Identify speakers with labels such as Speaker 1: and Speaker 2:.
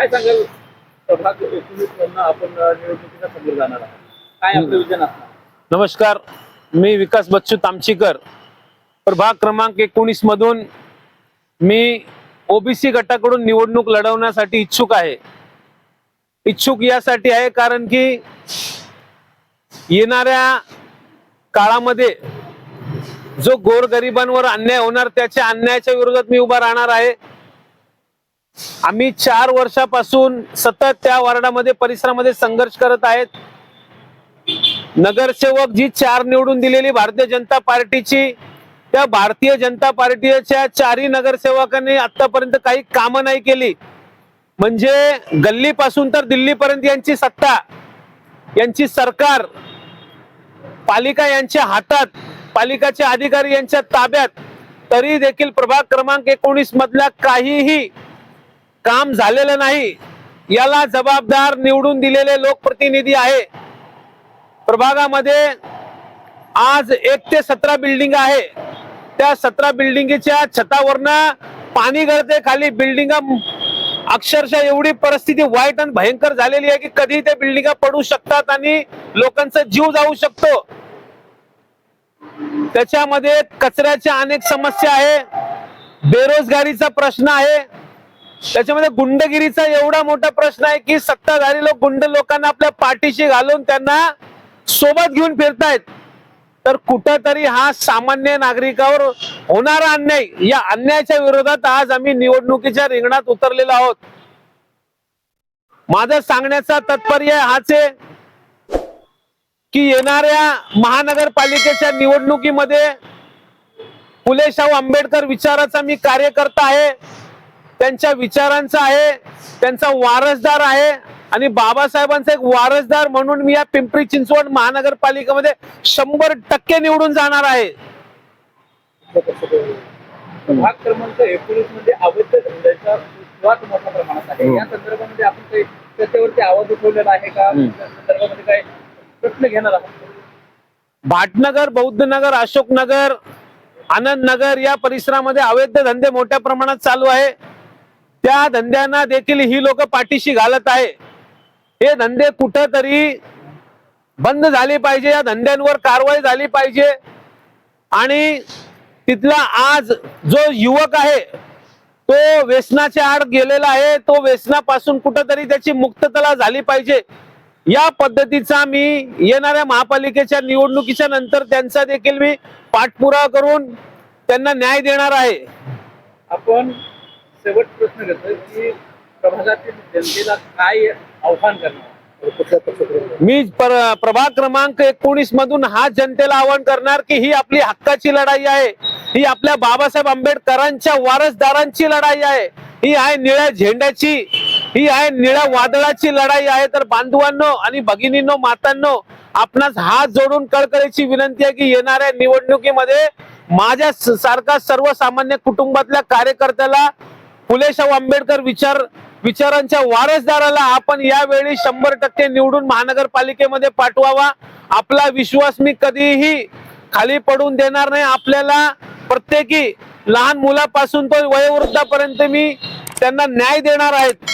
Speaker 1: काय सांगाल? प्रभाग एकोणीस मधनं आपण अ, निवडणुकीला समोर जाणार आहात. काय आपलं विजन असणार?
Speaker 2: नमस्कार मी विकास बच्चू तामचीकर. प्रभाग क्रमांक एकोणीस मधून मी ओबीसी गटाकडून निवडणूक लढवण्यासाठी इच्छुक आहे. इच्छुक यासाठी आहे कारण की येणाऱ्या काळामध्ये जो गोरगरिबांवर अन्याय होणार त्याच्या अन्यायाच्या विरोधात मी उभा राहणार आहे. आम्ही चार वर्षापासून सतत त्या वार्डामध्ये परिसरामध्ये संघर्ष करत आहेत. नगरसेवक जी चार निवडून दिलेली भारतीय जनता पार्टीची त्या भारतीय जनता पार्टीच्या चारही नगरसेवकांनी आतापर्यंत काही कामं नाही केली. म्हणजे गल्लीपासून तर दिल्लीपर्यंत यांची सत्ता यांची सरकार पालिका यांच्या हातात पालिकाचे अधिकारी यांच्या ताब्यात तरी देखील प्रभाग क्रमांक एकोणीस मधल्या काहीही काम झालेलं नाही. याला जबाबदार निवडून दिलेले लोकप्रतिनिधी आहे. प्रभागामध्ये आज एक ते सतरा बिल्डिंग आहे. त्या सतरा बिल्डिंगच्या छतावरनं पाणी गळते खाली बिल्डिंग अक्षरशः एवढी परिस्थिती वाईट आणि भयंकर झालेली आहे की कधी ते बिल्डिंग पडू शकतात आणि लोकांचा जीव जाऊ शकतो. त्याच्यामध्ये कचऱ्याच्या अनेक समस्या आहे. बेरोजगारीचा प्रश्न आहे. त्याच्यामध्ये गुंडगिरीचा एवढा मोठा प्रश्न आहे की सत्ताधारी लोक गुंड लोकांना आपल्या पाठीशी घालून त्यांना सोबत घेऊन फिरतायत. तर कुठंतरी हा सामान्य नागरिकावर होणारा अन्याय या अन्यायाच्या विरोधात आज आम्ही निवडणुकीच्या रिंगणात उतरलेलो आहोत. माझं सांगण्याचा तात्पर्य हाच आहे की येणाऱ्या महानगरपालिकेच्या निवडणुकीमध्ये फुले शाहू आंबेडकर विचाराचा मी कार्यकर्ता आहे. त्यांच्या विचारांचा आहे त्यांचा वारसदार आहे आणि बाबासाहेबांचा एक वारसदार म्हणून मी या पिंपरी चिंचवड महानगरपालिकेमध्ये शंभर टक्के निवडून जाणार आहे.
Speaker 1: प्रभाग क्रमांक एकोणीसमध्ये अवैध धंद्याचा सुरुवात मोठ्या प्रमाणात आहे. या संदर्भामध्ये आपण काही त्याच्यावरती आवाज उठवलेला आहे का? त्या संदर्भामध्ये काय प्रश्न घेणार आहात?
Speaker 2: भाटनगर बौद्धनगर अशोकनगर आनंद नगर या परिसरामध्ये अवैध धंदे मोठ्या प्रमाणात चालू आहे. त्या धंद्यांना देखील ही लोक पाठीशी घालत आहे. हे धंदे कुठंतरी बंद झाले पाहिजे या धंद्यांवर कारवाई झाली पाहिजे. आणि तिथला आज जो युवक आहे तो व्यसनाच्या आड गेलेला आहे तो व्यसनापासून कुठंतरी त्याची मुक्तता झाली पाहिजे. या पद्धतीचा मी येणाऱ्या महापालिकेच्या निवडणुकीच्या नंतर त्यांचा देखील मी पाठपुरावा करून त्यांना न्याय देणार आहे.
Speaker 1: आपण शेवट प्रश्न घेतोय की प्रभागातील जनतेला काय आव्हान करणार?
Speaker 2: मी पर- प्रभाग क्रमांक एकोणीस मधून हा जनतेला आवाहन करणार की ही आपली हक्काची लढाई आहे. ही आपल्या बाबासाहेब आंबेडकरांच्या वारसदारांची लढाई आहे. ही आहे निळ्या झेंड्याची ही आहे निळ्या वादळाची लढाई आहे. तर बांधवांनो आणि भगिनींनो मातांनो आपणास हात जोडून कळकळीची विनंती आहे की येणाऱ्या निवडणुकीमध्ये माझ्या सारखा सर्वसामान्य कुटुंबातल्या कार्यकर्त्याला फुलेशाहू आंबेडकर विचार विचारांच्या वारसदाराला आपण यावेळी शंभर टक्के निवडून महानगरपालिकेमध्ये पाठवावा. आपला विश्वास मी कधीही खाली पडून देणार नाही. आपल्याला प्रत्येकी लहान मुलापासून तर वयोवृद्धापर्यंत मी त्यांना न्याय देणार आहेत